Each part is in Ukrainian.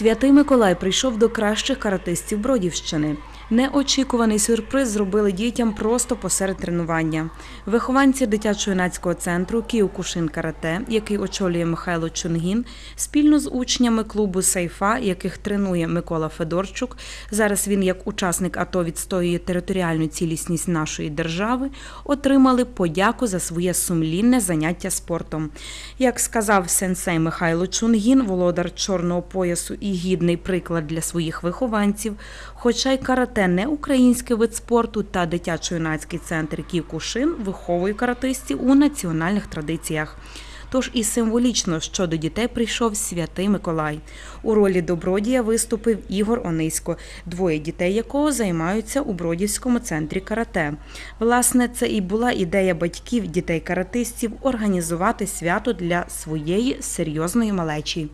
Святий Миколай прийшов до кращих каратистів Бродівщини. Неочікуваний сюрприз зробили дітям просто посеред тренування. Вихованці дитячо-юнацького центру Кіокушин Карате, який очолює Михайло Чунгін, спільно з учнями клубу Сейфа, яких тренує Микола Федорчук. Зараз він, як учасник АТО, відстоює територіальну цілісність нашої держави, отримали подяку за своє сумлінне заняття спортом. Як сказав сенсей Михайло Чунгін, володар чорного поясу і гідний приклад для своїх вихованців, хоча й карате не український вид спорту та дитячо-юнацький центр Ківкушин виховує каратистів у національних традиціях. Тож і символічно, що до дітей прийшов святий Миколай. У ролі добродія виступив Ігор Онисько, двоє дітей якого займаються у Бродівському центрі карате. Власне, це і була ідея батьків дітей-каратистів організувати свято для своєї серйозної малечі.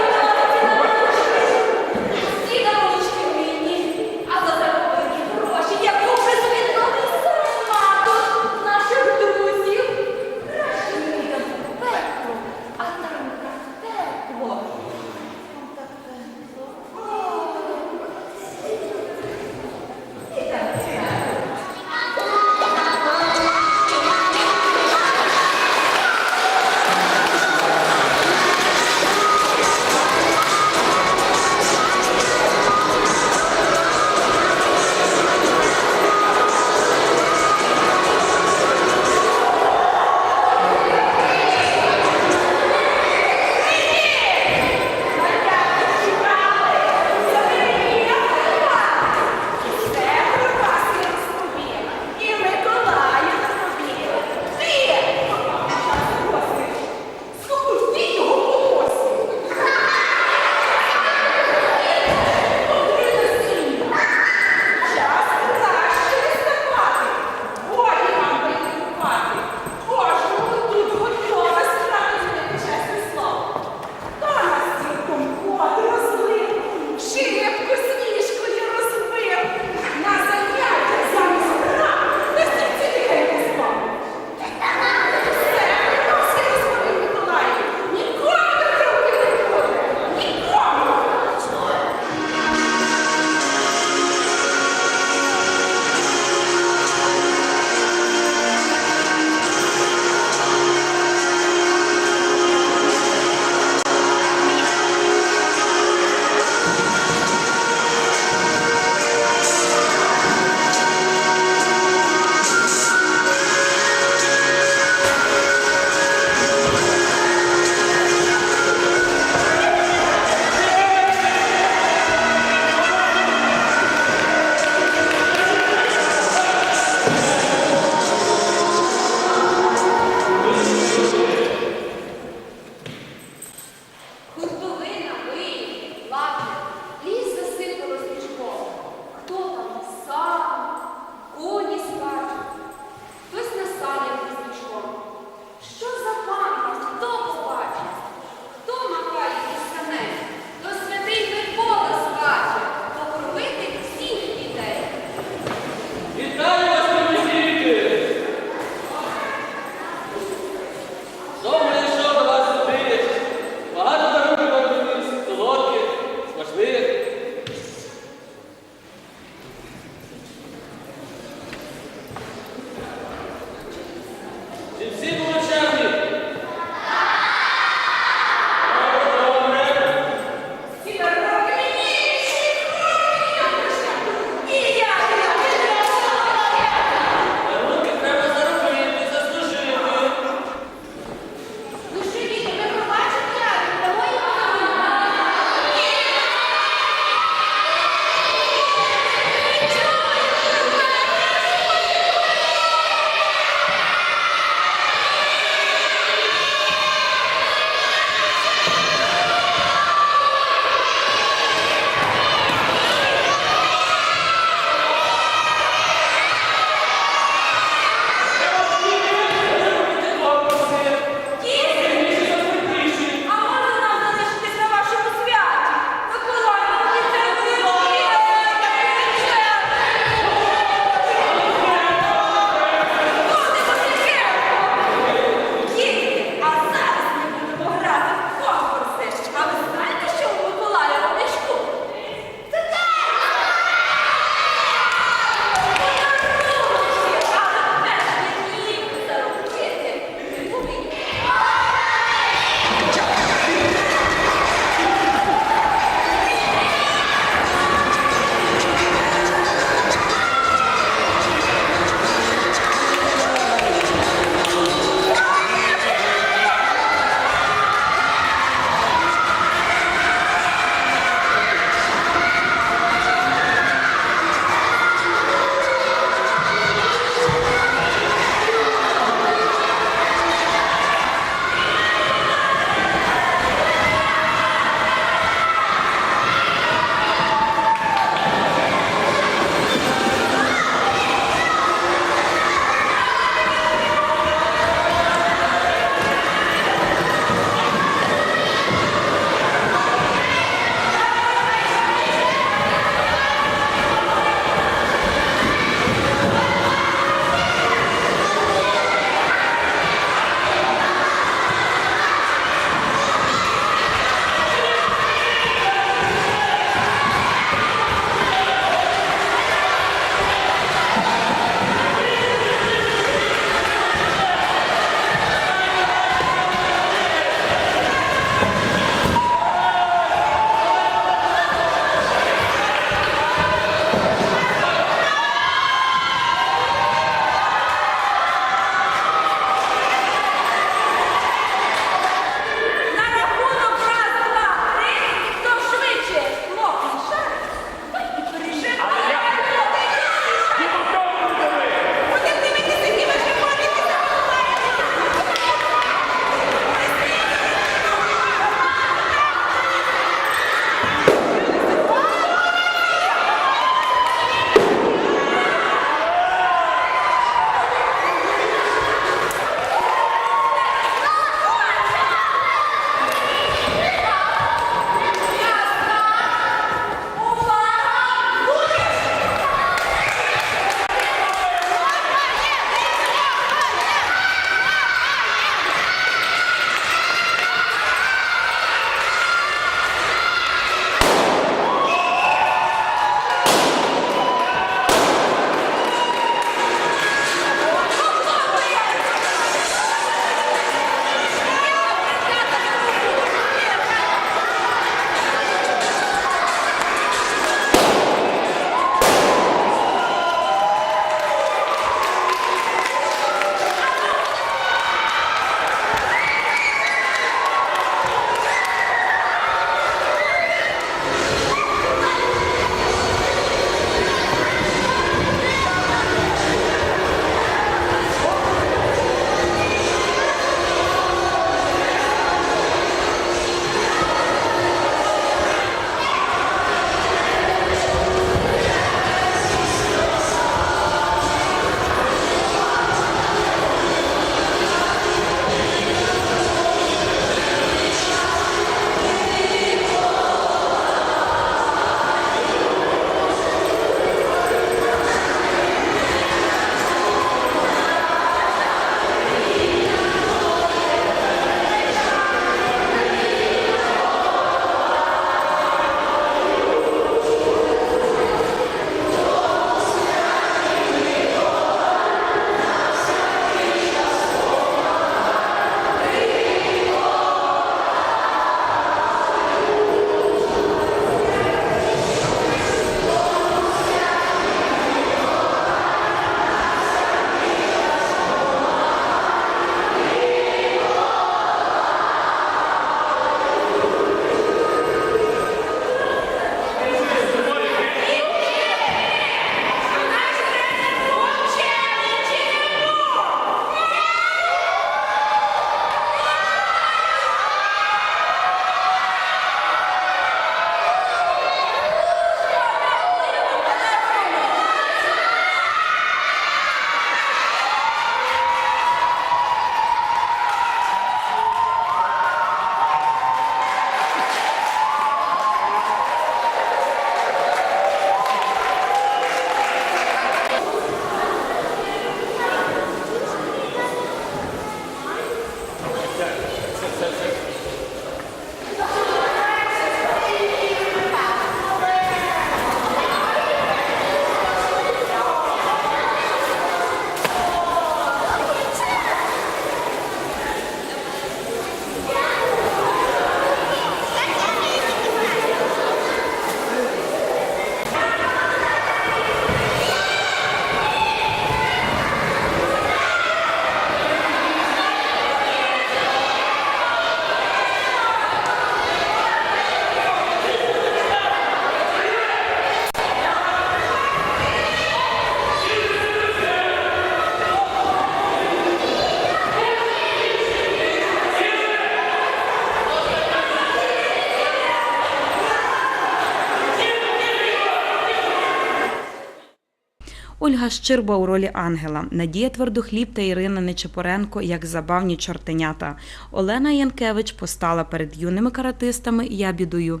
Ольга Щирба у ролі Ангела, Надія Твердохліб та Ірина Нечепоренко як забавні чортенята. Олена Янкевич постала перед юними каратистами ябідою.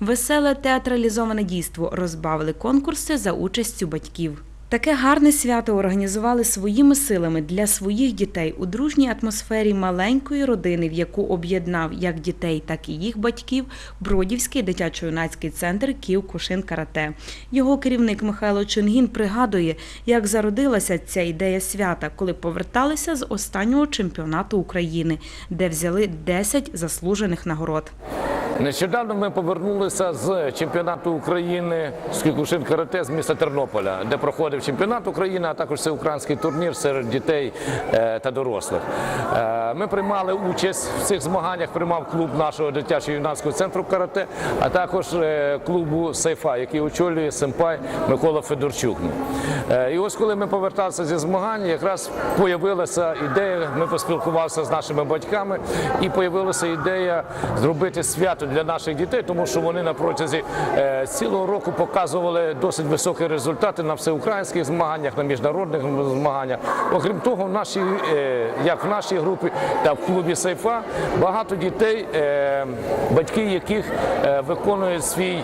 Веселе театралізоване дійство розбавили конкурси за участю батьків. Таке гарне свято організували своїми силами для своїх дітей у дружній атмосфері маленької родини, в яку об'єднав як дітей, так і їх батьків Бродівський дитячо-юнацький центр Ків Кушин Карате. Його керівник Михайло Чунгін пригадує, як зародилася ця ідея свята, коли поверталися з останнього чемпіонату України, де взяли 10 заслужених нагород. Нещодавно ми повернулися з чемпіонату України з кікушин карате з міста Тернополя, де проходив чемпіонат України, а також всеукраїнський турнір серед дітей е, та дорослих. Е, Ми приймали участь в цих змаганнях. Приймав клуб нашого дитячо-юнацького центру карате, а також е, клубу Сейфа, який очолює симпай Микола Федорчук. І ось коли ми поверталися зі змагань, якраз появилася ідея. Ми поспілкувалися з нашими батьками, і появилася ідея зробити свято для наших дітей, тому що вони на протязі е, цілого року показували досить високі результати на всеукраїнських змаганнях, на міжнародних змаганнях. Окрім того, в нашій, е, як в нашій групі, так в клубі Сейфа багато дітей, е, батьки яких виконують свій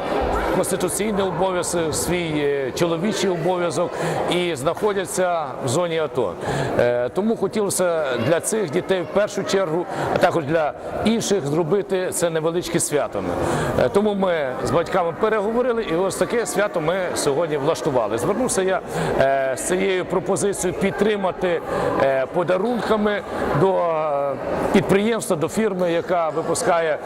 конституційний обов'язок, свій чоловічий обов'язок і знаходяться в зоні АТО. Тому хотілося для цих дітей в першу чергу, а також для інших зробити це невеличке свято. Е, Тому ми з батьками переговорили, і ось таке свято ми сьогодні влаштували. Звернувся я е, з цією пропозицією підтримати е, подарунками до підприємства, до фірми, яка випускає.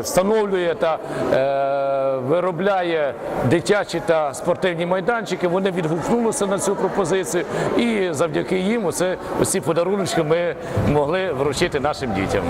Встановлює та е, виробляє дитячі та спортивні майданчики. Вони відгукнулися на цю пропозицію, і завдяки їм оце, оці подарунки ми могли вручити нашим дітям.